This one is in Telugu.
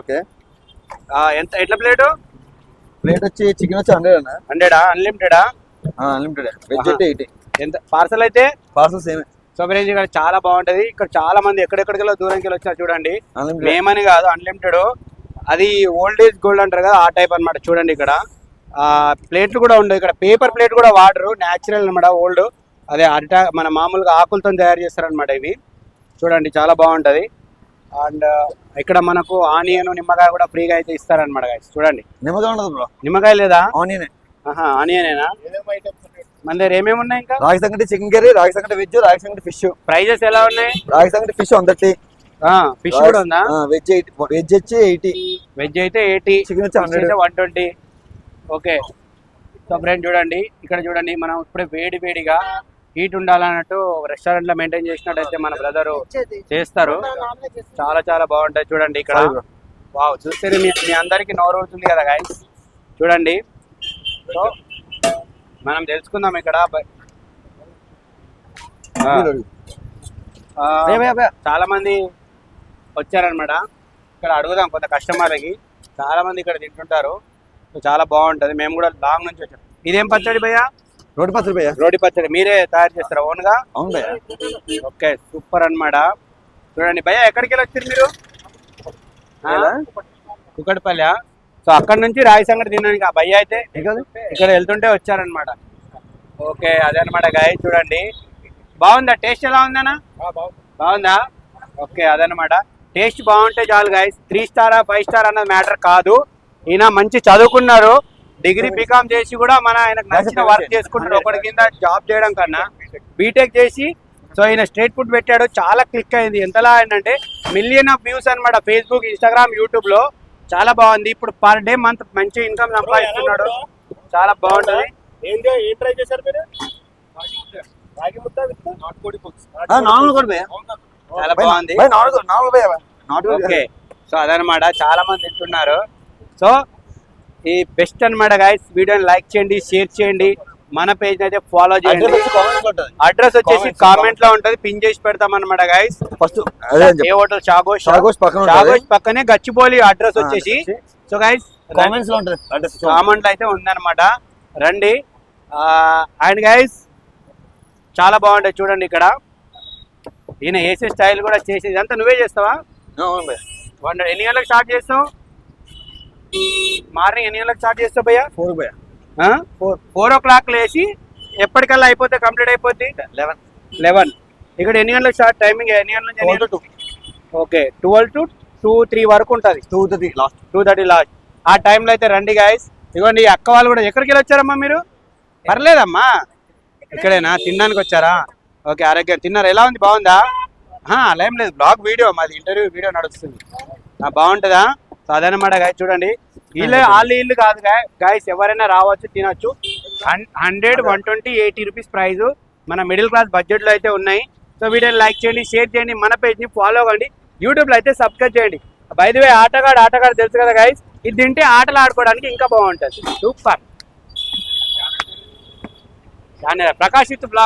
ఓకే. ఎంత ఎట్లా ప్లేటు? ప్లేట్ వచ్చి చికెన్ వచ్చి హండ్రెడ్ అన్న. హండ్రెడా? అన్లిమిటెడా? అన్లిమిటెడ్. వెజ్. అయితే ఎయిటీ. ఎంత? పార్సల్ అయితే? పార్సల్ సేమ్ సోబరేజ్ ఇక్కడ చాలా బాగుంటది. ఇక్కడ చాలా మంది ఎక్కడెక్కడికి దూరంకి వచ్చారు చూడండి. మేమని కాదు అన్లిమిటెడ్. అది ఓల్డ్ ఏజ్ గోల్డ్ అంటారు కదా ఆ టైప్ అన్నమాట. చూడండి ఇక్కడ. ఆ ప్లేట్లు కూడా ఉండవు. ఇక్కడ పేపర్ ప్లేట్ కూడా వాడరు. న్యాచురల్ అన్నమాట ఓల్డ్ అదే అరిటా మన మామూలుగా ఆకులతో తయారు చేస్తారనమాట ఇవి. చూడండి చాలా బాగుంటది. అండ్ ఇక్కడ మనకు ఆనియన్ నిమ్మకాయ కూడా ఫ్రీగా అయితే ఇస్తారనమాట guys. చూడండి. నిమ్మగా ఉండదు బ్రో. నిమ్మకాయ లేదా? ఆనియన్. ఆహా ఆనియనేనా? మన దగ్గర ఏమేమి ఉన్నాయి ఇంకా? రాగి సంగటి చికెన్ కర్రీ రాగి సంగటి వెజ్ రాగి సంగటి ఫిష్ ప్రైజెస్ ఎలా ఉన్నాయి? రాగి సంగటి ఫిష్ థర్టీ ఫిష్ కూడా ఉందా? వెజ్ ఎయిటీ వెజ్ వచ్చి ఎయిటీ వెజ్ అయితే ఎయిటీ చికెన్ వచ్చి hundred one twenty okay so friend చూడండి. ఇక్కడ చూడండి మనం ఇప్పుడే వేడి వేడిగా హీట్ ఉండాలన్నట్టు రెస్టారెంట్లో మెయింటైన్ చేసినట్టయితే మన బ్రదర్ చేస్తారు. చాలా చాలా బాగుంటాయి. చూడండి ఇక్కడ. వావ్ చూస్తే మీ మీ అందరికి నోరు అవుతుంది కదా గాయస్ చూడండి. సో మనం తెలుసుకుందాం ఇక్కడ. చాలా మంది వచ్చారనమాట ఇక్కడ అడుగుదాం కొంత కస్టమర్లకి. చాలా మంది ఇక్కడ తింటుంటారు. చాలా బాగుంటది. మేము కూడా లాంగ్ నుంచి వచ్చాం. ఇదేం పచ్చడి భయ్యా? రోడ్డు భయ్య? రోటి పచ్చడి మీరే తయారు చేస్తారా? ఓన్గా అవును భయ్య. ఓకే సూపర్ అన్నమాట. చూడండి భయ్యా ఎక్కడికి వెళ్ళి వచ్చారు మీరు ఎలా? కుక్కడిపల్లి. సో అక్కడ నుంచి రాయి సంగటి తినడానికి ఆ భయ్య అయితే ఇక్కడ వెళ్తుంటే వచ్చారనమాట ఓకే అదే అనమాట గాయ చూడండి. బాగుందా? టేస్ట్ ఎలా ఉందన్నా? బాగుందా. ఓకే అదనమాట టేస్ట్ బాగుంటే చాలు గాయస్ త్రీ స్టారా ఫైవ్ స్టార్ అన్నది మ్యాటర్ కాదు. ఈయన మంచి చదువుకున్నారు డిగ్రీ బీకామ్ చేసి కూడా మన ఆయనకు నచ్చిన వర్క్ చేసుకుంటారు ఒకటి కింద జాబ్ చేయడం కన్నా బీటెక్ చేసి సో ఈయన స్ట్రీట్ ఫుడ్ పెట్టాడు. చాలా క్లిక్ అయింది. ఎంతలా అయిందంటే మిలియన్ ఆఫ్ వ్యూస్ అన్నమాట. ఫేస్బుక్ ఇన్స్టాగ్రామ్ యూట్యూబ్లో చాలా బాగుంది. ఇప్పుడు పర్ డే మంత్ మంచి ఇన్కమ్ సంపాదిస్తున్నాడు. చాలా బాగుంటది. చాలా బాగుంది. ఓకే. సో అదనమాట చాలా మంది తింటున్నారు. సో ఈ బెస్ట్ అన్నమాట గాయస్ వీడియోని లైక్ చేయండి షేర్ చేయండి. మన పేజ్ అయితే ఫాలో చేయండి. అడ్రస్ వచ్చేసి కామెంట్లో ఉంటది. పిన్ చేసి పెడతాం అనమాట గాయస్ ఫస్ట్ ఏ హోటల్ షాగోష్ పక్కన పక్కనే గచ్చిబౌలి అడ్రస్ వచ్చేసి. వచ్చి. సో గైస్ కామెంట్స్లో ఉంటది. అడ్రస్ కామెంట్లో అయితే ఉందన్నమాట. రండి. అండ్ గైస్ చాలా బాగుంటాయి చూడండి ఇక్కడ. ఈయన వేసే స్టైల్ కూడా చేసేది. ఇదంతా నువ్వే చేస్తావా? ఎన్ని గంటలకు స్టార్ట్ చేస్తావు? మార్నింగ్ ఎన్ని గంటలకు స్టార్ట్ చేస్తావు భయ్యా? ఫోర్ భయ్య. ఫోర్. ఫోర్ ఓ క్లాక్ లేచి ఎప్పటికల్లా అయిపోతే కంప్లీట్ అయిపోద్ది? లెవెన్. లెవెన్. ఇక్కడ ఎన్ని గంటలకు స్టార్ట్? టైమింగ్ ఎన్ని గంటల నుంచి to? Okay. Twelve to two three వరకు ఉంటుంది. Two thirty last. Two thirty last. ఆ టైంలో అయితే రండి గాయస్ ఇదిగోండి అక్క వాళ్ళు కూడా ఎక్కడికి వెళ్ళి వచ్చారమ్మా మీరు? పర్లేదమ్మా. ఇక్కడేనా? తినడానికి వచ్చారా? ఓకే ఆరోగ్యం. తిన్నారు? ఎలా ఉంది? బాగుందా? అలా ఏం లేదు. బ్లాగ్ వీడియో మాది ఇంటర్వ్యూ వీడియో నడుస్తుంది. బాగుంటుందా? సో అదనమాట గాయస్ చూడండి. వీళ్ళు వాళ్ళు ఇల్లు కాదు గాయస్ ఎవరైనా రావచ్చు తినొచ్చు. Hundred one twenty eighty rupees price మన మిడిల్ క్లాస్ బడ్జెట్లో అయితే ఉన్నాయి. సో వీడియోని లైక్ చేయండి షేర్ చేయండి మన పేజ్ని ఫాలో అవ్వండి. యూట్యూబ్లో అయితే సబ్స్క్రైబ్ చేయండి. బై ది వే ఆటగాడు ఆటగాడు తెలుసు కదా గైస్ ఇది తింటే ఆటలు ఆడుకోవడానికి ఇంకా బాగుంటుంది. Super ప్రకాషిత్ blogs